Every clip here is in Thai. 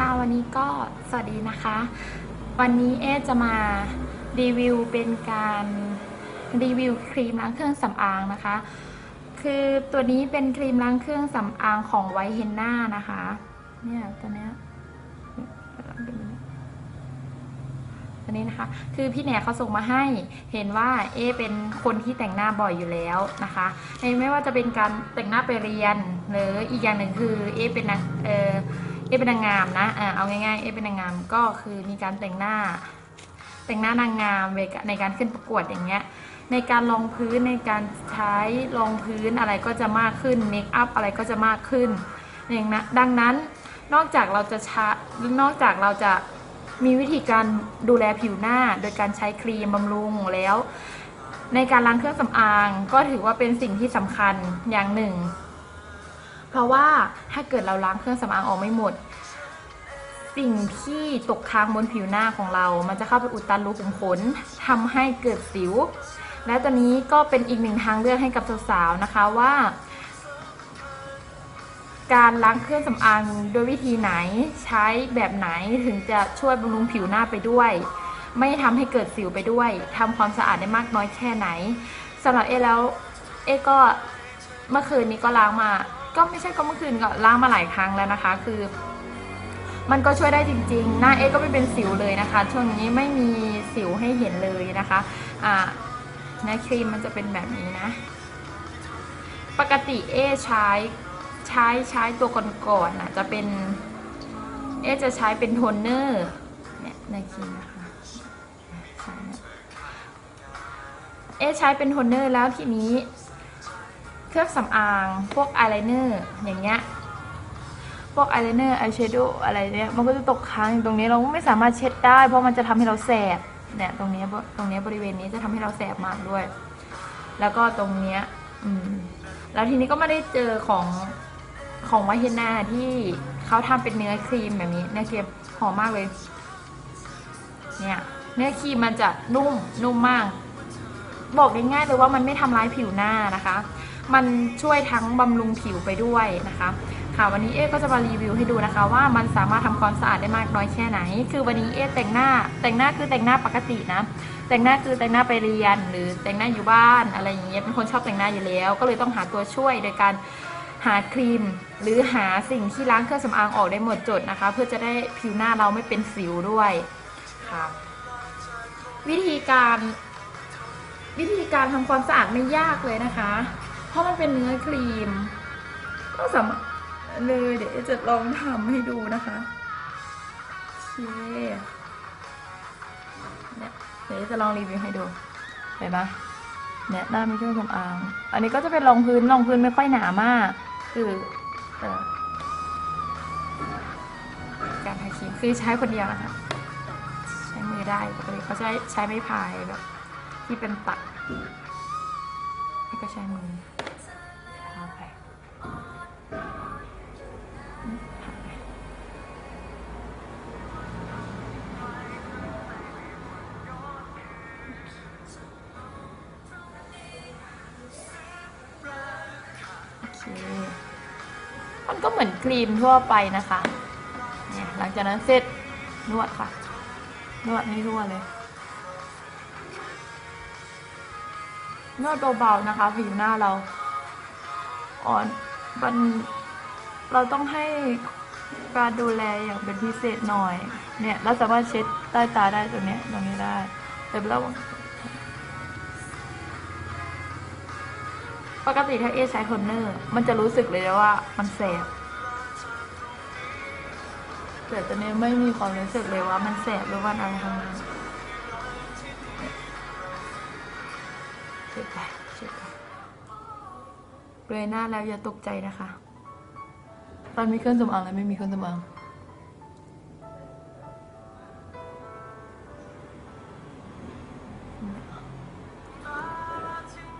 ค่ะวันนี้ก็สวัสดีนะคะ วันนี้เอจะมารีวิวเป็นการรีวิวครีมล้างเครื่องสำอางนะคะ คือตัวนี้เป็นครีมล้างเครื่องสำอางของไวเฮนน่านะคะ เนี่ยตัวเนี้ยตัวนี้นะคะ คือพี่แหนเขาส่งมาให้เห็นว่าเอเป็นคนที่แต่งหน้าบ่อยอยู่แล้วนะคะในไม่ว่าจะเป็นการแต่งหน้าไปเรียนหรืออีกอย่างหนึ่งคือเอเป็นนางเออ เอเป็นนางงามนะอ่าเอาง่ายๆ เอเป็นนางงามก็คือมีการแต่งหน้า แต่งหน้านางงามในการขึ้นประกวดอย่างเงี้ย ในการลองพื้นในการใช้รองพื้นอะไรก็จะมากขึ้นเมคอัพอะไรก็จะมากขึ้นอย่างนะดังนั้นนอกจากเราจะช้นอกจากเราจะมีวิธีการดูแลผิวหน้า โดยการใช้ครีมบำรุงแล้ว ในการล้างเครื่องสำอางก็ถือว่าเป็นสิ่งที่สำคัญอย่างหนึ่ง เพราะว่าถ้าเกิดเราล้างเครื่องสำอางออกไม่หมด สิ่งที่ตกค้างบนผิวหน้าของเรา มันจะเข้าไปอุดตันรูขุมขนทำให้เกิดสิว และตัวนี้ก็เป็นอีกหนึ่งทางเลือกให้กับสาวๆนะคะว่า การล้างเครื่องสำอางโดยวิธีไหนใช้แบบไหนถึงจะช่วยบำรุงผิวหน้าไปด้วย ไม่ทำให้เกิดสิวไปด้วยทำความสะอาดได้มากน้อยแค่ไหนสำหรับเอแล้วเอก็เมื่อคืนนี้ก็ล้างมา ก็ไม่ใช่ก็เมื่อคืนก็ล้างมาหลายครั้งแล้วนะคะ คือ มันก็ช่วยได้จริง ๆ หน้าเอก็ไม่เป็นสิวเลยนะคะ ช่วงนี้ไม่มีสิวให้เห็นเลยนะคะอ่าเนื้อครีมมันจะเป็นแบบนี้นะ ปกติเอใช้ใช้ใช้ตัวก่อนๆน่ะจะเป็นเอจะใช้เป็นโทนเนอร์เนี่ยในครีมนะคะเนี่ยเอใช้เป็นโทนเนอร์แล้วทีนี้ เครื่องสำอาง พวกอายไลเนอร์อย่างเงี้ย พวกอายไลเนอร์อายแชโดว์อะไรเนี่ย มันก็จะตกค้างอยู่ตรงนี้เราก็ไม่สามารถเช็ดได้ เพราะมันจะทำให้เราแสบ เนี่ย ตรงนี้ตรงนี้บริเวณนี้จะทำให้เราแสบมากด้วย แล้วก็ตรงเนี้ย อืม แล้วทีนี้ก็ไม่ได้เจอของของวท์เฮนนาที่เขาทำเป็นเนื้อครีมแบบนี้เนื้อครีมหอมมากเลย เนี่ย เนื้อครีมมันจะนุ่มนุ่มมาก บอกง่ายๆเลยว่ามันไม่ทำร้ายผิวหน้านะคะ มันช่วยทั้งบำรุงผิวไปด้วยนะคะค่ะวันนี้เอ๊ก็จะมารีวิวให้ดูนะคะ ว่ามันสามารถทำความสะอาดได้มากน้อยแค่ไหน คือวันนี้เอ๊แต่งหน้า แต่งหน้าคือแต่งหน้าปกตินะ แต่งหน้าคือแต่งหน้าไปเรียน หรือแต่งหน้าอยู่บ้านอะไรอย่างเงี้ยเป็นคนชอบแต่งหน้าอยู่แล้ว ก็เลยต้องหาตัวช่วยโดยการหาครีม หรือหาสิ่งที่ล้างเครื่องสำอางออกได้หมดจดนะคะ เพื่อจะได้ผิวหน้าเราไม่เป็นสิวด้วยค่ะวิธีการวิธีการทำความสะอาดไม่ยากเลยนะคะ เพราะมันเป็นเนื้อครีม ก็สามารถเลยเดี๋ยวจะลองทำให้ดูนะคะโอเคเนี่ยเดี๋ยวจะลองรีวิวให้ดูเห็นปะเนี่ยหน้าไมีเครื่องสำอาง อันนี้ก็จะเป็นรองพื้นรองพื้นไม่ค่อยหนามาก คืออการทาครีมคือใช้คนเดียวนะคะใช้มือได้ปกติเขาใช้ใช้ไม้พายแบบที่เป็นตัดแล้วก็ใช้มือ มันก็เหมือนครีมทั่วไปนะคะเนี่ยหลังจากนั้นเสร็จนวดค่ะ นวดให้ทั่วเลย นวดเบาๆนะคะผิวหน้าเราอ่อนมันเราต้องให้การดูแลอย่างเป็นพิเศษหน่อย เนี่ยเราสามารถเช็ดใต้ตาได้ตรงเนี้ยตรงนี้ได้ แต่เรา ปกติถ้าเอใช้โทนเนอร์ มันจะรู้สึกเลยว่ามันแสบแต่ตัวนี้ไม่มีความรู้สึกเลยว่ามันแสบหรือว่าอะไรทั้งนั้นเช็ดไปเช็ดไปเรยหน้าแล้วอย่าตกใจนะคะ ตอนมีเครื่องสำอางแล้วไม่มีเครื่องสำอาง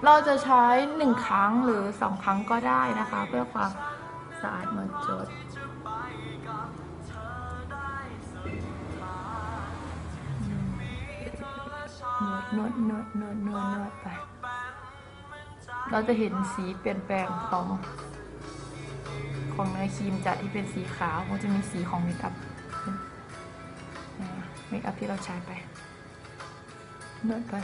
เราจะใช้หนึ่งครั้งหรือสองครั้งก็ได้นะคะ เพื่อความสะอาดหมดจด นวดนวดนวดนวดนวดไป เราจะเห็นสีเปลี่ยนแปลงของของเนื้อครีมจากที่เป็นสีขาวมันจะมีสีของเมคอัพเมคอัพที่เราใช้ไปนวดไป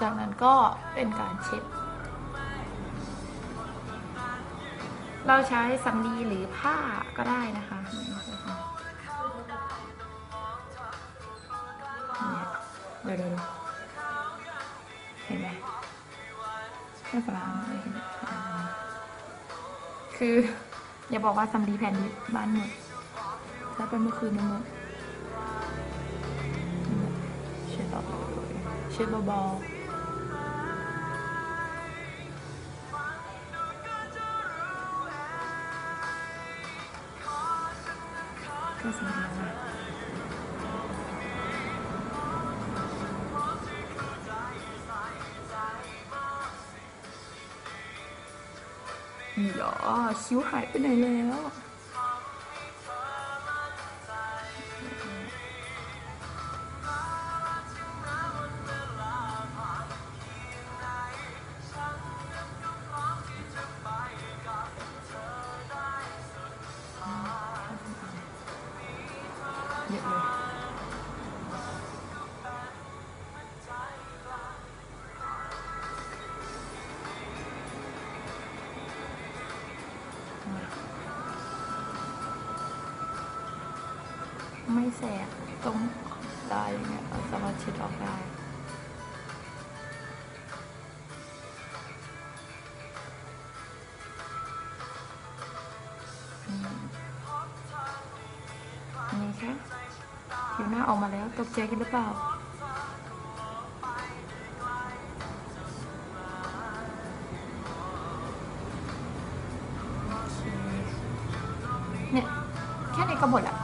จากนั้นก็เป็นการเช็ด เราใช้สำลีหรือผ้าก็ได้นะคะเดี๋ยวเดี๋ยวดูเห็นไหมไม่ฝรั่งเห็นคือ อย่าบอกว่าสำลีแผ่นนี้บ้านหมดใช้ไปเมื่อคืนนี้หมดเช็ดออกเล อย่าคิ้วหายไปไหนแล้ว เยอะเลยไม่แสบตรงตายอย่างเงี้ยเราสามารถเช็ดออกได้ ตกใจกันหรือเปล่า เนี่ย แค่นี้ก็หมดละ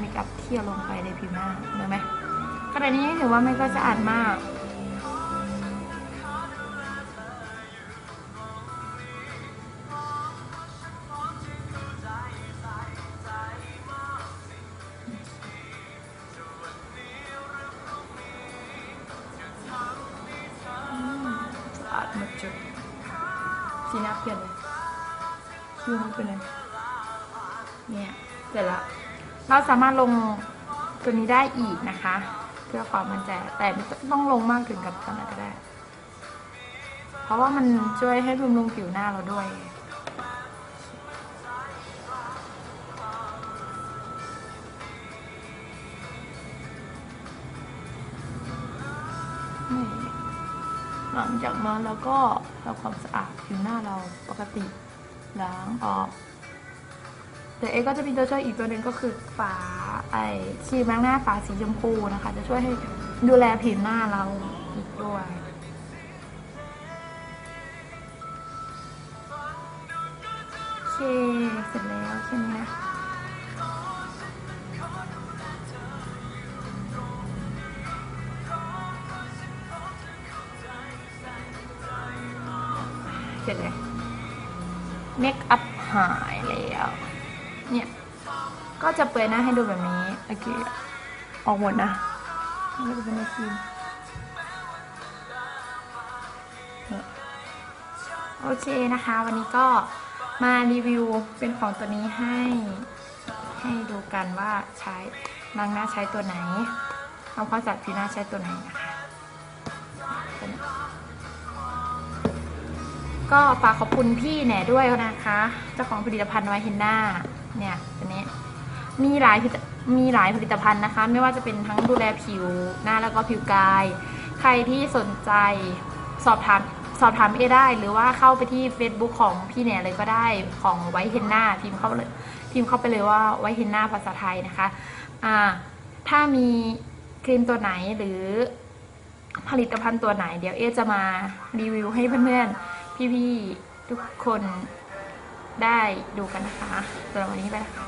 มคอัพเที่ยวลงไปในผิวหน้าเห็นไหมขณะนี้ถือว่าไม่ก็สะอาดมาก หมดจุด สีหน้าเปลี่ยนเลยคิ้วไม่เป็นเลยเนี่ยเสร็จแล้วเราสามารถลงตัวนี้ได้อีกนะคะ เพื่อความมั่นใจแต่ไม่ต้องลงมากถึงกับขนาดก็ได้ เพราะว่ามันช่วยให้บำรุงผิวหน้าเราด้วย หลังจากนั้นเราก็ทำความสะอาดผิวหน้าเราปกติล้างออกแต่เอก็จะมีตัวช่วยอีกตัวหนึ่งก็คือฝาไอครีมล้างหน้าฝาสีชมพูนะคะ จะช่วยให้ดูแลผิวหน้าเราอีกด้วยโอเคเสร็จแล้วใช่ไหมนะ เสร็จเลยเมคอัพหายแล้ว เนี่ย ก็จะเปลือยหน้าให้ดูแบบนี้ โอเค ออกหมดนะไม่จะเป็นในครีมเนี่ยโอเคนะคะ วันนี้ก็มารีวิวเป็นของตัวนี้ให้ ให้ดูกันว่าใช้บางหน้าใช้ตัวไหนทำความสะอาดผิวหน้าใช้ตัวไหนนะคะ ก็ฝากขอบคุณพี่แหน่ด้วยนะคะ เจ้าของผลิตภัณฑ์ไวเฮนน่าเนี่ยตัวนี้มีหลายมีหลายผลิตภัณฑ์นะคะ ไม่ว่าจะเป็นทั้งดูแลผิวหน้าแล้วก็ผิวกาย ใครที่สนใจสอบถามสอบถามเอได้ หรือว่าเข้าไปที่ Facebook ของพี่เนี่ยเลยก็ได้ของไวเฮนน่าพิมพ์เข้าเลยพิมพ์เข้าไปเลยว่าไวเฮนน่าภาษาไทยนะคะอ่าถ้ามีครีมตัวไหนหรือผลิตภัณฑ์ตัวไหน เดี๋ยวเอจะมารีวิวให้เพื่อนๆ พี่ๆทุกคนได้ดูกันนะคะสำหรับวันนี้ไปแล้ว